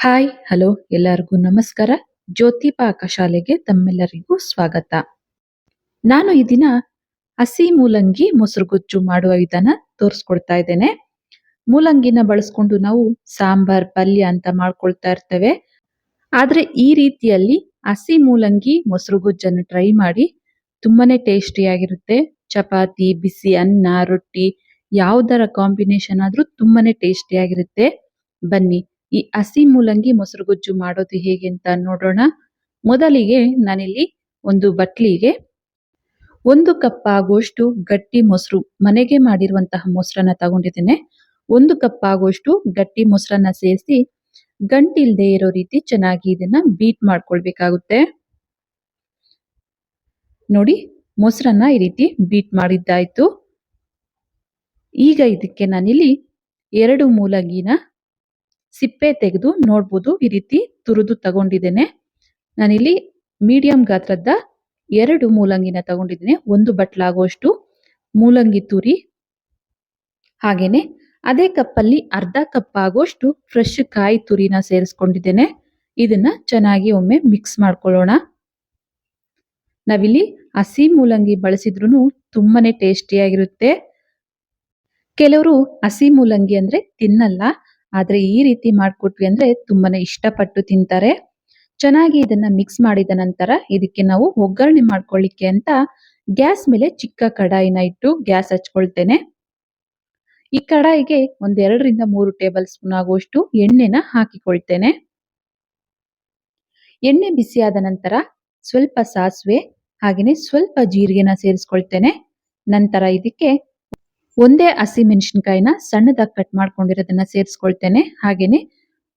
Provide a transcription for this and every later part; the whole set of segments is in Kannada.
ಹಾಯ್, ಹಲೋ, ಎಲ್ಲರಿಗೂ ನಮಸ್ಕಾರ. ಜ್ಯೋತಿ ಪಾಕ ಶಾಲೆಗೆ ತಮ್ಮೆಲ್ಲರಿಗೂ ಸ್ವಾಗತ. ನಾನು ಈ ದಿನ ಹಸಿ ಮೂಲಂಗಿ ಮೊಸರು ಗೊಜ್ಜು ಮಾಡುವ ವಿಧಾನ ತೋರಿಸ್ಕೊಡ್ತಾ ಇದ್ದೇನೆ. ಮೂಲಂಗಿನ ಬಳಸ್ಕೊಂಡು ನಾವು ಸಾಂಬಾರ್, ಪಲ್ಯ ಅಂತ ಮಾಡ್ಕೊಳ್ತಾ ಇರ್ತೇವೆ. ಆದ್ರೆ ಈ ರೀತಿಯಲ್ಲಿ ಹಸಿ ಮೂಲಂಗಿ ಮೊಸರು ಗೊಜ್ಜನ್ನು ಟ್ರೈ ಮಾಡಿ ತುಂಬಾನೇ ಟೇಸ್ಟಿಯಾಗಿರುತ್ತೆ ಚಪಾತಿ, ಬಿಸಿ ಅನ್ನ, ರೊಟ್ಟಿ, ಯಾವುದರ ಕಾಂಬಿನೇಷನ್ ಆದ್ರೂ ತುಂಬಾನೇ ಟೇಸ್ಟಿಯಾಗಿರುತ್ತೆ ಬನ್ನಿ ಈ ಹಸಿ ಮೂಲಂಗಿ ಮೊಸರು ಗೊಜ್ಜು ಮಾಡೋದು ಹೇಗೆ ಅಂತ ನೋಡೋಣ. ಮೊದಲಿಗೆ ನಾನಿಲ್ಲಿ ಒಂದು ಬಟ್ಲಿಗೆ ಒಂದು ಕಪ್ ಆಗುವಷ್ಟು ಗಟ್ಟಿ ಮೊಸರು, ಮನೆಗೆ ಮಾಡಿರುವಂತಹ ಮೊಸರನ್ನ ತಗೊಂಡಿದ್ದೇನೆ. ಒಂದು ಕಪ್ ಆಗುವಷ್ಟು ಗಟ್ಟಿ ಮೊಸರನ್ನ ಸೇರಿಸಿ ಗಂಟಿಲ್ದೆ ಇರೋ ರೀತಿ ಚೆನ್ನಾಗಿ ಇದನ್ನ ಬೀಟ್ ಮಾಡ್ಕೊಳ್ಬೇಕಾಗುತ್ತೆ. ನೋಡಿ, ಮೊಸರನ್ನ ಈ ರೀತಿ ಬೀಟ್ ಮಾಡಿದ್ದಾಯ್ತು. ಈಗ ಇದಕ್ಕೆ ನಾನಿಲ್ಲಿ ಎರಡು ಮೂಲಂಗಿನ ಸಿಪ್ಪೆ ತೆಗೆದು ನೋಡ್ಬೋದು. ಈ ರೀತಿ ತುರಿದು ತಗೊಂಡಿದ್ದೇನೆ. ನಾನಿಲ್ಲಿ ಮೀಡಿಯಂ ಗಾತ್ರದ ಎರಡು ಮೂಲಂಗಿನ ತಗೊಂಡಿದ್ದೇನೆ. ಒಂದು ಬಟ್ಲಾಗುವಷ್ಟು ಮೂಲಂಗಿ ತುರಿ ಹಾಗೇನೆ. ಅದೇ ಕಪ್ಪಲ್ಲಿ ಅರ್ಧ ಕಪ್ ಆಗುವಷ್ಟು ಫ್ರೆಶ್ ಕಾಯಿ ತುರಿನ ಸೇರಿಸ್ಕೊಂಡಿದ್ದೇನೆ. ಇದನ್ನ ಚೆನ್ನಾಗಿ ಒಮ್ಮೆ ಮಿಕ್ಸ್ ಮಾಡ್ಕೊಳ್ಳೋಣ. ನಾವಿಲ್ಲಿ ಹಸಿ ಮೂಲಂಗಿ ಬಳಸಿದ್ರು ತುಂಬಾನೇ ಟೇಸ್ಟಿಯಾಗಿರುತ್ತೆ. ಕೆಲವರು ಹಸಿ ಮೂಲಂಗಿ ಅಂದ್ರೆ ತಿನ್ನಲ್ಲ. ಆದ್ರೆ ಈ ರೀತಿ ಮಾಡ್ಕೊಟ್ವಿ ಅಂದ್ರೆ ತುಂಬಾನೇ ಇಷ್ಟಪಟ್ಟು ತಿಂತಾರೆ. ಚೆನ್ನಾಗಿ ಇದನ್ನ ಮಿಕ್ಸ್ ಮಾಡಿದ ನಂತರ ಇದಕ್ಕೆ ನಾವು ಒಗ್ಗರಣೆ ಮಾಡ್ಕೊಳ್ಳಿಕ್ಕೆ ಅಂತ ಗ್ಯಾಸ್ ಮೇಲೆ ಚಿಕ್ಕ ಕಡಾಯಿನ ಇಟ್ಟು ಗ್ಯಾಸ್ ಹಚ್ಕೊಳ್ತೇನೆ. ಈ ಕಡಾಯಿಗೆ ಒಂದೆರಡರಿಂದ ಮೂರು ಟೇಬಲ್ ಸ್ಪೂನ್ ಆಗುವಷ್ಟು ಎಣ್ಣೆನ ಹಾಕಿಕೊಳ್ತೇನೆ. ಎಣ್ಣೆ ಬಿಸಿಯಾದ ನಂತರ ಸ್ವಲ್ಪ ಸಾಸಿವೆ ಹಾಗೆಯೇ ಸ್ವಲ್ಪ ಜೀರಿಗೆನ ಸೇರಿಸ್ಕೊಳ್ತೇನೆ. ನಂತರ ಇದಕ್ಕೆ ಒಂದೇ ಹಸಿ ಮೆಣಸಿನ್ಕಾಯಿನ ಸಣ್ಣದಾಗಿ ಕಟ್ ಮಾಡ್ಕೊಂಡಿರೋದನ್ನ ಸೇರಿಸ್ಕೊಳ್ತೇನೆ. ಹಾಗೇನೆ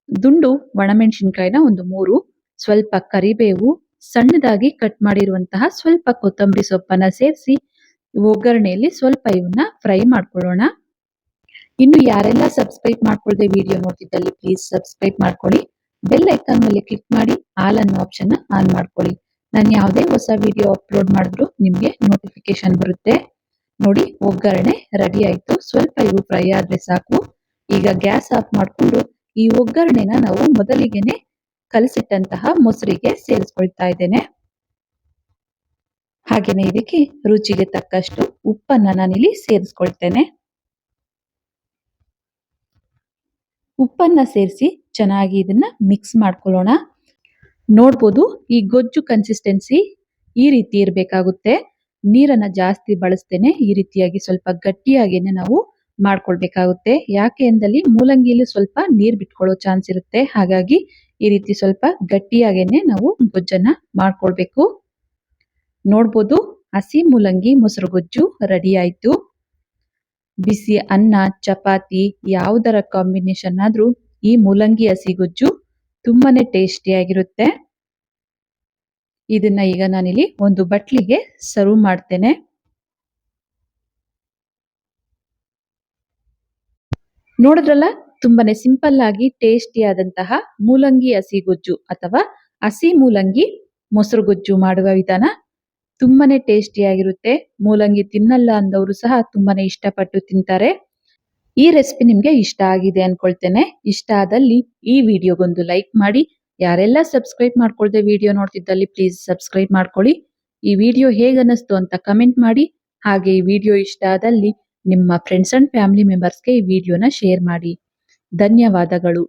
ದುಂಡು ಒಣಮೆಣಸಿನ್ಕಾಯಿನ ಒಂದು ಮೂರು, ಸ್ವಲ್ಪ ಕರಿಬೇವು ಸಣ್ಣದಾಗಿ ಕಟ್ ಮಾಡಿರುವಂತಹ ಸ್ವಲ್ಪ ಕೊತ್ತಂಬರಿ ಸೊಪ್ಪನ್ನ ಸೇರಿಸಿ ಒಗ್ಗರಣೆಯಲ್ಲಿ ಸ್ವಲ್ಪ ಇವನ್ನ ಫ್ರೈ ಮಾಡ್ಕೊಳ್ಳೋಣ. ಇನ್ನು ಯಾರೆಲ್ಲ ಸಬ್ಸ್ಕ್ರೈಬ್ ಮಾಡ್ಕೊಳ್ಳದೆ ವಿಡಿಯೋ ನೋಡ್ತಿದ್ದಲ್ಲಿ ಪ್ಲೀಸ್ ಸಬ್ಸ್ಕ್ರೈಬ್ ಮಾಡ್ಕೊಳ್ಳಿ. ಬೆಲ್ ಐಕಾನ್ ಮೇಲೆ ಕ್ಲಿಕ್ ಮಾಡಿ ಆಲ್ ಅನ್ನೋ ಆಪ್ಷನ್ ಆನ್ ಮಾಡ್ಕೊಳ್ಳಿ. ನಾನು ಯಾವುದೇ ಹೊಸ ವಿಡಿಯೋ ಅಪ್ಲೋಡ್ ಮಾಡಿದ್ರು ನಿಮಗೆ ನೋಟಿಫಿಕೇಶನ್ ಬರುತ್ತೆ. ನೋಡಿ, ಒಗ್ಗರಣೆ ರೆಡಿ ಆಯ್ತು. ಸ್ವಲ್ಪ ಇವು ಫ್ರೈ ಆದ್ರೆ ಸಾಕು. ಈಗ ಗ್ಯಾಸ್ ಆಫ್ ಮಾಡಿಕೊಂಡು ಈ ಒಗ್ಗರಣೆನ ನಾವು ಮೊದಲಿಗೆನೆ ಕಲಸಿಟ್ಟಂತಹ ಮೊಸರಿಗೆ ಸೇರಿಸ್ಕೊಳ್ತಾ ಇದ್ದೇನೆ. ಹಾಗೇನೆ ಇದಕ್ಕೆ ರುಚಿಗೆ ತಕ್ಕಷ್ಟು ಉಪ್ಪನ್ನ ನಾನಿಲ್ಲಿ ಸೇರಿಸ್ಕೊಳ್ತೇನೆ. ಉಪ್ಪನ್ನ ಸೇರಿಸಿ ಚೆನ್ನಾಗಿ ಇದನ್ನ ಮಿಕ್ಸ್ ಮಾಡ್ಕೊಳ್ಳೋಣ. ನೋಡ್ಬೋದು ಈ ಗೊಜ್ಜು ಕನ್ಸಿಸ್ಟೆನ್ಸಿ ಈ ರೀತಿ ಇರಬೇಕಾಗುತ್ತೆ. ನೀರನ್ನ ಜಾಸ್ತಿ ಬಳಸ್ತೇನೆ ಈ ರೀತಿಯಾಗಿ ಸ್ವಲ್ಪ ಗಟ್ಟಿಯಾಗೇನೆ ನಾವು ಮಾಡ್ಕೊಳ್ಬೇಕಾಗುತ್ತೆ. ಯಾಕೆ ಎಂದಲ್ಲಿ ಮೂಲಂಗಿಯಲ್ಲಿ ಸ್ವಲ್ಪ ನೀರ್ ಬಿಟ್ಕೊಳ್ಳೋ ಚಾನ್ಸ್ ಇರುತ್ತೆ. ಹಾಗಾಗಿ ಈ ರೀತಿ ಸ್ವಲ್ಪ ಗಟ್ಟಿಯಾಗೇನೆ ನಾವು ಗೊಜ್ಜನ್ನ ಮಾಡ್ಕೊಳ್ಬೇಕು. ನೋಡ್ಬೋದು, ಹಸಿ ಮೂಲಂಗಿ, ಮೊಸರು ಗೊಜ್ಜು ರೆಡಿ ಆಯ್ತು. ಬಿಸಿ ಅನ್ನ, ಚಪಾತಿ ಯಾವುದರ ಕಾಂಬಿನೇಷನ್ ಆದ್ರೂ ಈ ಮೂಲಂಗಿ ಹಸಿ ಗೊಜ್ಜು ತುಂಬಾನೇ ಟೇಸ್ಟಿಯಾಗಿರುತ್ತೆ ಇದನ್ನ ಈಗ ನಾನಿಲ್ಲಿ ಒಂದು ಬಟ್ಲಿಗೆ ಸರ್ವ್ ಮಾಡ್ತೇನೆ. ನೋಡಿದ್ರಲ್ಲ? ತುಂಬಾನೇ ಸಿಂಪಲ್ ಆಗಿ ಟೇಸ್ಟಿ ಆದಂತಹ ಮೂಲಂಗಿ ಹಸಿ ಗೊಜ್ಜು ಅಥವಾ ಹಸಿ ಮೂಲಂಗಿ ಮೊಸರು ಗೊಜ್ಜು ಮಾಡುವ ವಿಧಾನ ತುಂಬಾನೇ ಟೇಸ್ಟಿಯಾಗಿರುತ್ತೆ ಮೂಲಂಗಿ ತಿನ್ನಲ್ಲ ಅಂದವರು ಸಹ ತುಂಬಾನೇ ಇಷ್ಟಪಟ್ಟು ತಿಂತಾರೆ. ಈ ರೆಸಿಪಿ ನಿಮ್ಗೆ ಇಷ್ಟ ಆಗಿದೆ ಅನ್ಕೊಳ್ತೇನೆ. ಇಷ್ಟ ಆದಲ್ಲಿ ಈ ವಿಡಿಯೋಗೊಂದು ಲೈಕ್ ಮಾಡಿ. ಯಾರೆಲ್ಲ ಸಬ್ಸ್ಕ್ರೈಬ್ ಮಾಡ್ಕೊಳ್ದೆ ವಿಡಿಯೋ ನೋಡ್ತಿದ್ದಲ್ಲಿ ಪ್ಲೀಸ್ ಸಬ್ಸ್ಕ್ರೈಬ್ ಮಾಡ್ಕೊಳ್ಳಿ. ಈ ವಿಡಿಯೋ ಹೇಗನ್ನಿಸ್ತು ಅಂತ ಕಮೆಂಟ್ ಮಾಡಿ. ಹಾಗೆ ಈ ವಿಡಿಯೋ ಇಷ್ಟ ಆದಲ್ಲಿ ನಿಮ್ಮ ಫ್ರೆಂಡ್ಸ್ ಅಂಡ್ ಫ್ಯಾಮಿಲಿ ಮೆಂಬರ್ಸ್ಗೆ ಈ ವಿಡಿಯೋನ ಶೇರ್ ಮಾಡಿ. ಧನ್ಯವಾದಗಳು.